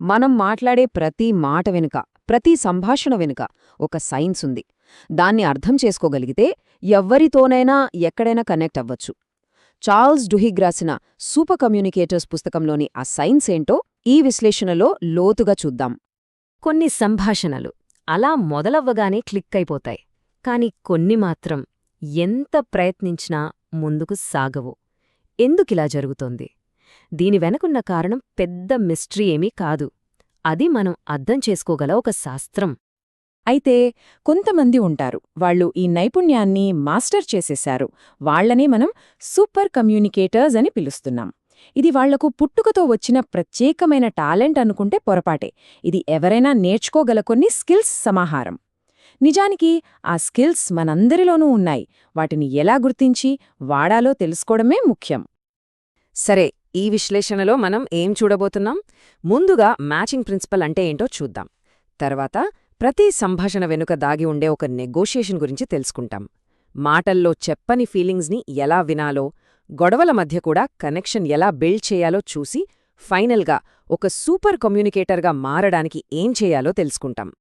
మనం మాట్లాడే ప్రతి మాట వెనుక ప్రతి సంభాషణ వెనుక ఒక సైన్స్ ఉంది. దాన్ని అర్థం చేసుకోగలిగితే ఎవ్వరితోనైనా ఎక్కడైనా కనెక్ట్ అవ్వచ్చు. చార్ల్స్ డుహిగ్ రాసిన సూపర్ కమ్యూనికేటర్స్ పుస్తకంలోని ఆ సైన్స్ ఏంటో ఈ విశ్లేషణలో లోతుగా చూద్దాం. కొన్ని సంభాషణలు అలా మొదలవ్వగానే క్లిక్ అయిపోతాయి కాని కొన్ని మాత్రం ఎంత ప్రయత్నించినా ముందుకు సాగవు. ఎందుకిలా జరుగుతోంది? దీని వెనకున్న కారణం పెద్ద మిస్టరీ ఏమీ కాదు. అది మనం అర్థం చేసుకోగల ఒక శాస్త్రం. అయితే కొంతమంది ఉంటారు. వాళ్ళు ఈ నైపుణ్యాన్ని మాస్టర్ చేసేశారు. వాళ్ళనే మనం సూపర్ కమ్యూనికేటర్స్ అని పిలుస్తున్నాం. ఇది వాళ్ళకు పుట్టుకతో వచ్చిన ప్రత్యేకమైన టాలెంట్ అనుకుంటే పొరపాటే. ఇది ఎవరైనా నేర్చుకోగల కొన్ని స్కిల్స్ సమాహారం. నిజానికి ఆ స్కిల్స్ మనందరిలోనూ ఉన్నాయి. వాటిని ఎలా గుర్తించి వాడాలో తెలుసుకోవడమే ముఖ్యం. సరే ఈ విశ్లేషణలో మనం ఏం చూడబోతున్నాం? ముందుగా మ్యాచింగ్ ప్రిన్సిపల్ అంటే ఏంటో చూద్దాం. తర్వాత ప్రతి సంభాషణ వెనుక దాగి ఉండే ఒక నెగోషియేషన్ గురించి తెలుసుకుంటాం. మాటల్లో చెప్పని ఫీలింగ్స్ని ఎలా వినాలో గొడవల మధ్య కూడా కనెక్షన్ ఎలా బిల్డ్ చేయాలో చూసి ఫైనల్గా ఒక సూపర్ కమ్యూనికేటర్గా మారడానికి ఏం చేయాలో తెలుసుకుంటాం.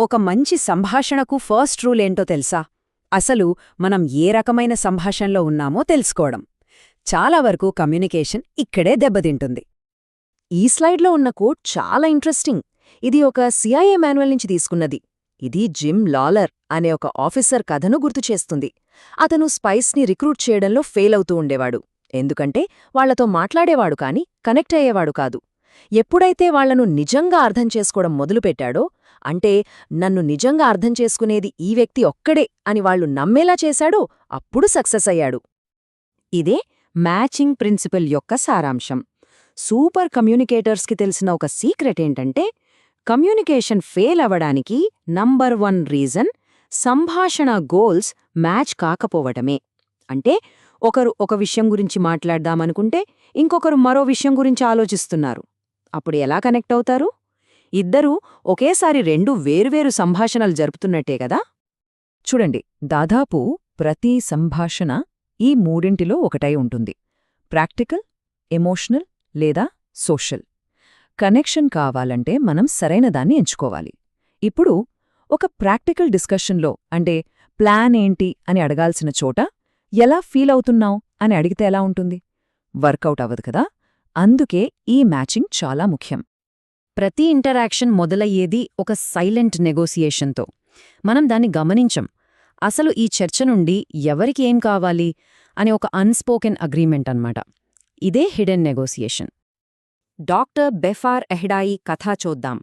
ఒక మంచి సంభాషణకు ఫస్ట్ రూల్ ఏంటో తెలుసా? అసలు మనం ఏ రకమైన సంభాషణలో ఉన్నామో తెలుసుకోవడం. చాలా వరకు కమ్యూనికేషన్ ఇక్కడే దెబ్బతింటుంది. ఈ స్లైడ్లో ఉన్న కోట్ చాలా ఇంట్రెస్టింగ్. ఇది ఒక సిఐఏ మాన్యువల్ నుంచి తీసుకున్నది. ఇది జిమ్ లాలర్ అనే ఒక ఆఫీసర్ కథను గుర్తుచేస్తుంది అతను స్పైస్ని రిక్రూట్ చేయడంలో ఫెయిల్ అవుతూ ఉండేవాడు. ఎందుకంటే వాళ్ళతో మాట్లాడేవాడు కాని కనెక్ట్ అయ్యేవాడు కాదు. ఎప్పుడైతే వాళ్ళను నిజంగా అర్థం చేసుకోవడం మొదలుపెట్టాడో అంటే నన్ను నిజంగా అర్థం చేసుకునేది ఈ వ్యక్తి ఒక్కడే అని వాళ్ళు నమ్మేలా చేశాడో అప్పుడు సక్సెస్ అయ్యాడు. ఇదే మ్యాచింగ్ ప్రిన్సిపల్ యొక్క సారాంశం. సూపర్ కమ్యూనికేటర్స్కి తెలిసిన ఒక సీక్రెట్ ఏంటంటే కమ్యూనికేషన్ ఫెయిల్ అవ్వడానికి నంబర్ వన్ రీజన్ సంభాషణ గోల్స్ మ్యాచ్ కాకపోవటమే అంటే ఒకరు ఒక విషయం గురించి మాట్లాడదామనుకుంటే ఇంకొకరు మరో విషయం గురించి ఆలోచిస్తున్నారు. అప్పుడు ఎలా కనెక్ట్ అవుతారు? ఇద్దరూ ఒకేసారి రెండు వేరువేరు సంభాషణలు జరుపుతున్నట్టే కదా? చూడండి దాదాపు ప్రతి సంభాషణ ఈ మూడింటిలో ఒకటై ఉంటుంది. ప్రాక్టికల్ ఎమోషనల్ లేదా సోషల్. కనెక్షన్ కావాలంటే మనం సరైన దాన్ని ఎంచుకోవాలి. ఇప్పుడు ఒక ప్రాక్టికల్ డిస్కషన్లో అంటే ప్లాన్ ఏంటి అని అడగాల్సిన చోట ఎలా ఫీల్ అవుతున్నావు అని అడిగితే ఎలా ఉంటుంది? వర్కౌట్ అవ్వదు కదా? అందుకే ఈ మ్యాచింగ్ చాలా ముఖ్యం. ప్రతి ఇంటరాక్షన్ మొదలయ్యేది ఒక సైలెంట్ నెగోసియేషన్తో. మనం దాన్ని గమనించం. అసలు ఈ చర్చ నుండి ఎవరికి ఏం కావాలి అనే ఒక అన్స్పోకెన్ అగ్రీమెంట్ అన్నమాట. ఇదే హిడెన్ నెగోసియేషన్ డాక్టర్ బెఫార్ ఎహ్డాయి కథ చూద్దాం.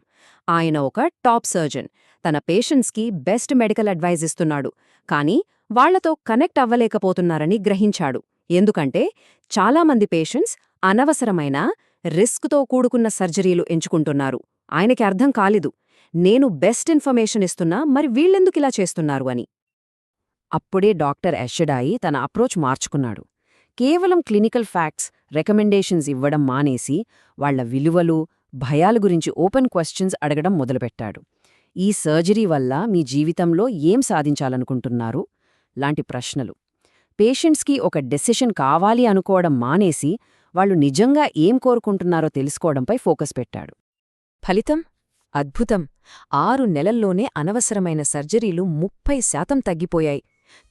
ఆయన ఒక టాప్ సర్జన్. తన పేషెంట్స్కి బెస్ట్ మెడికల్ అడ్వైజ్ ఇస్తున్నాడు. కానీ వాళ్ళతో కనెక్ట్ అవ్వలేకపోతున్నారని గ్రహించాడు. ఎందుకంటే చాలామంది పేషెంట్స్ అనవసరమైన రిస్క్తో కూడుకున్న సర్జరీలు ఎంచుకుంటున్నారు. ఆయనకి అర్థం కాలేదు. నేను బెస్ట్ ఇన్ఫర్మేషన్ ఇస్తున్నా మరి వీళ్ళెందుకిలా చేస్తున్నారు అని. అప్పుడే డాక్టర్ ఎషడాయి తన అప్రోచ్ మార్చుకున్నాడు. కేవలం క్లినికల్ ఫ్యాక్ట్స్ రికమెండేషన్స్ ఇవ్వడం మానేసి వాళ్ళ విలువలు భయాల గురించి ఓపెన్ క్వశ్చన్స్ అడగడం మొదలుపెట్టాడు. ఈ సర్జరీ వల్ల మీ జీవితంలో ఏం సాధించాలనుకుంటున్నారు? లాంటి ప్రశ్నలు. పేషెంట్స్కి ఒక డెసిషన్ కావాలి అనుకోవడం మానేసి వాళ్ళు నిజంగా ఏం కోరుకుంటున్నారో తెలుసుకోవడంపై ఫోకస్ పెట్టాడు. ఫలితం? అద్భుతం. ఆరు నెలల్లోనే అనవసరమైన సర్జరీలు ముప్పై శాతం తగ్గిపోయాయి.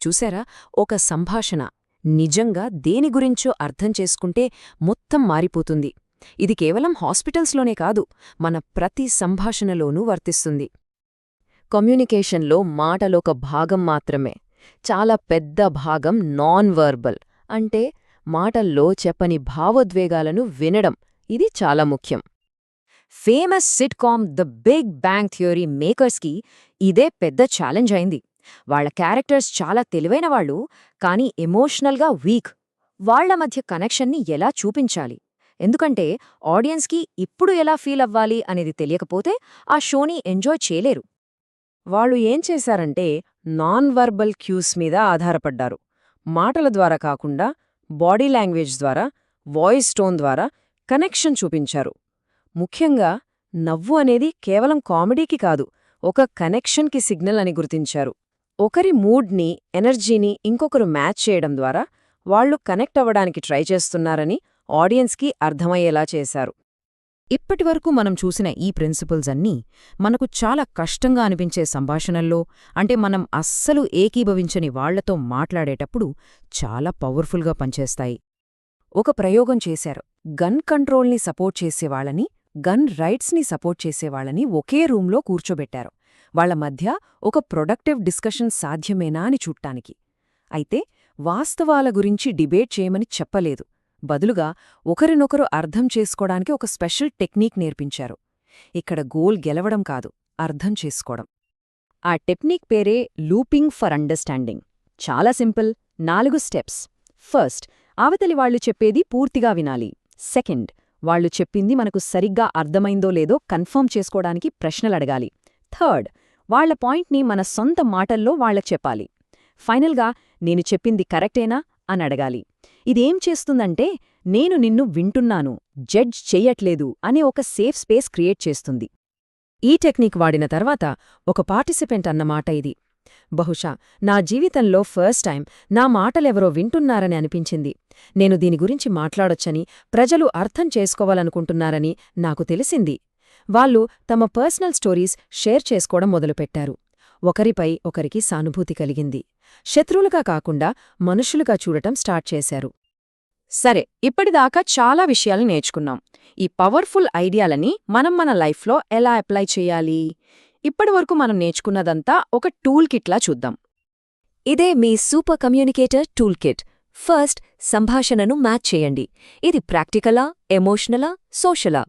చూసారా ఒక సంభాషణ. నిజంగా దేని గురించో అర్థం చేసుకుంటే మొత్తం మారిపోతుంది. ఇది కేవలం హాస్పిటల్స్లోనే కాదు మన ప్రతి సంభాషణలోనూ వర్తిస్తుంది. కమ్యూనికేషన్లో మాటలొక భాగం మాత్రమే. చాలా పెద్ద భాగం నాన్ వర్బల్ అంటే మాటల్లో చెప్పని భావోద్వేగాలను వినడం. ఇది చాలా ముఖ్యం. Famous sitcom the big bang theory మేకర్స్కి ఇదే పెద్ద ఛాలెంజ్ అయింది. వాళ్ళ క్యారెక్టర్స్ చాలా తెలివైన వాళ్ళు కానీ ఎమోషనల్గా వీక్. వాళ్ళ మధ్య కనెక్షన్ని ఎలా చూపించాలి? ఎందుకంటే ఆడియన్స్కి ఇప్పుడు ఎలా ఫీల్ అవ్వాలి అనేది తెలియకపోతే ఆ షోని ఎంజాయ్ చేయలేరు. వాళ్ళు ఏం చేశారంటే నాన్ వర్బల్ క్యూస్ మీద ఆధారపడ్డారు. మాటల ద్వారా కాకుండా బాడీ లాంగ్వేజ్ ద్వారా వాయిస్ టోన్ ద్వారా కనెక్షన్ చూపించారు. ముఖ్యంగా నవ్వు అనేది కేవలం కామెడీకి కాదు ఒక కనెక్షన్కి సిగ్నల్ అని గుర్తించారు. ఒకరి మూడ్ని ఎనర్జీని ఇంకొకరు మ్యాచ్ చేయడం ద్వారా వాళ్ళు కనెక్ట్ అవ్వడానికి ట్రై చేస్తున్నారని ఆడియన్స్కి అర్థమయ్యేలా చేశారు. ఇప్పటివరకు మనం చూసిన ఈ ప్రిన్సిపల్స్ అన్నీ మనకు చాలా కష్టంగా అనిపించే సంభాషణల్లో అంటే మనం అస్సలు ఏకీభవించని వాళ్ళతో మాట్లాడేటప్పుడు చాలా పవర్ఫుల్గా పనిచేస్తాయి. ఒక ప్రయోగం చేశారు. గన్ కంట్రోల్ని సపోర్ట్ చేసేవాళ్ళని గన్ రైట్స్ని సపోర్ట్ చేసేవాళ్ళని ఒకే రూంలో కూర్చోబెట్టారు. వాళ్ళ మధ్య ఒక ప్రొడక్టివ్ డిస్కషన్ సాధ్యమేనా అని చూట్టానికి అయితే వాస్తవాల గురించి డిబేట్ చేయమని చెప్పలేదు. బదులుగా ఒకరినొకరు అర్థం చేసుకోవడానికి ఒక స్పెషల్ టెక్నిక్ నేర్పించారు. ఇక్కడ గోల్ గెలవడం కాదు అర్థం చేసుకోవడం. ఆ టెక్నిక్ పేరే లూపింగ్ ఫర్ అండర్స్టాండింగ్. చాలా సింపుల్ నాలుగు స్టెప్స్. ఫస్ట్ అవతలి వాళ్ళు చెప్పేది పూర్తిగా వినాలి. సెకండ్ వాళ్ళు చెప్పింది మనకు సరిగ్గా అర్థమైందో లేదో కన్ఫర్మ్ చేసుకోవడానికి ప్రశ్నలడగాలి థర్డ్ వాళ్ళ పాయింట్ని మన సొంత మాటల్లో వాళ్ళకి చెప్పాలి. ఫైనల్గా నేను చెప్పింది కరెక్టేనా? అని అడగాలి. ఇదేం చేస్తుందంటే నేను నిన్ను వింటున్నాను జడ్జ్ చెయ్యట్లేదు అనే ఒక సేఫ్ స్పేస్ క్రియేట్ చేస్తుంది. ఈ టెక్నిక్ వాడిన తర్వాత ఒక పార్టిసిపెంట్ అన్నమాట ఇది. బహుశా నా జీవితంలో ఫస్ట్ టైం నా మాటలెవరో వింటున్నారని అనిపించింది. నేను దీని గురించి మాట్లాడొచ్చని ప్రజలు అర్థం చేసుకోవాలనుకుంటున్నారని నాకు తెలిసింది. వాళ్ళు తమ పర్సనల్ స్టోరీస్ షేర్ చేసుకోవడం మొదలుపెట్టారు. ఒకరిపై ఒకరికి సానుభూతి కలిగింది. శత్రువులుగా కాకుండా మనుషులుగా చూడటం స్టార్ట్ చేశారు. సరే ఇప్పటిదాకా చాలా విషయాలు నేర్చుకున్నాం. ఈ పవర్ఫుల్ ఐడియాలని మనం మన లైఫ్లో ఎలా అప్లై చేయాలి? ఇప్పటివరకు మనం నేర్చుకున్నదంతా ఒక టూల్ కిట్లా చూద్దాం. ఇదే మీ super communicator tool kit. First సంభాషణను మ్యాచ్ చేయండి. ఇది ప్రాక్టికలా ఎమోషనలా సోషలా?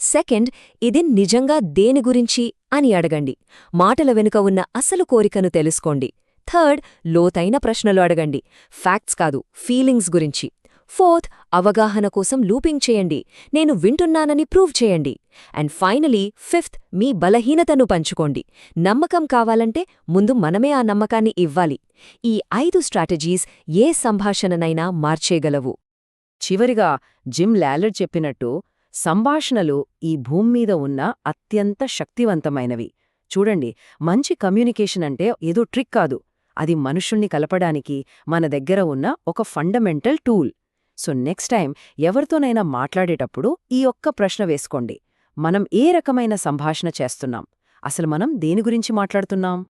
సెకండ్ ఇది నిజంగా దేని గురించి అని అడగండి. మాటల వెనుక ఉన్న అసలు కోరికను తెలుసుకోండి. థర్డ్ లోతైన ప్రశ్నలు అడగండి. ఫ్యాక్ట్స్ కాదు ఫీలింగ్స్ గురించి. ఫోర్త్ అవగాహన కోసం లూపింగ్ చేయండి. నేను వింటున్నానని ప్రూవ్ చేయండి. అండ్ ఫైనలీ ఫిఫ్త్ మీ బలహీనతను పంచుకోండి. నమ్మకం కావాలంటే ముందు మనమే ఆ నమ్మకాన్ని ఇవ్వాలి. ఈ ఐదు స్ట్రాటజీస్ ఏ సంభాషణనైనా మార్చేయగలవు. చివరిగా జిమ్ లాలర్ చెప్పినట్టు సంభాషణలు ఈ భూమ్మీద ఉన్న అత్యంత శక్తివంతమైనవి. చూడండి మంచి కమ్యూనికేషన్ అంటే ఏదో ట్రిక్ కాదు. అది మనుషుల్ని కలపడానికి మన దగ్గర ఉన్న ఒక fundamental tool. So next time ఎవరితోనైనా మాట్లాడేటప్పుడు ఈ ఒక్క ప్రశ్న వేసుకోండి. మనం ఏ రకమైన సంభాషణ చేస్తున్నాం? అసలు మనం దేని గురించి మాట్లాడుతున్నాం?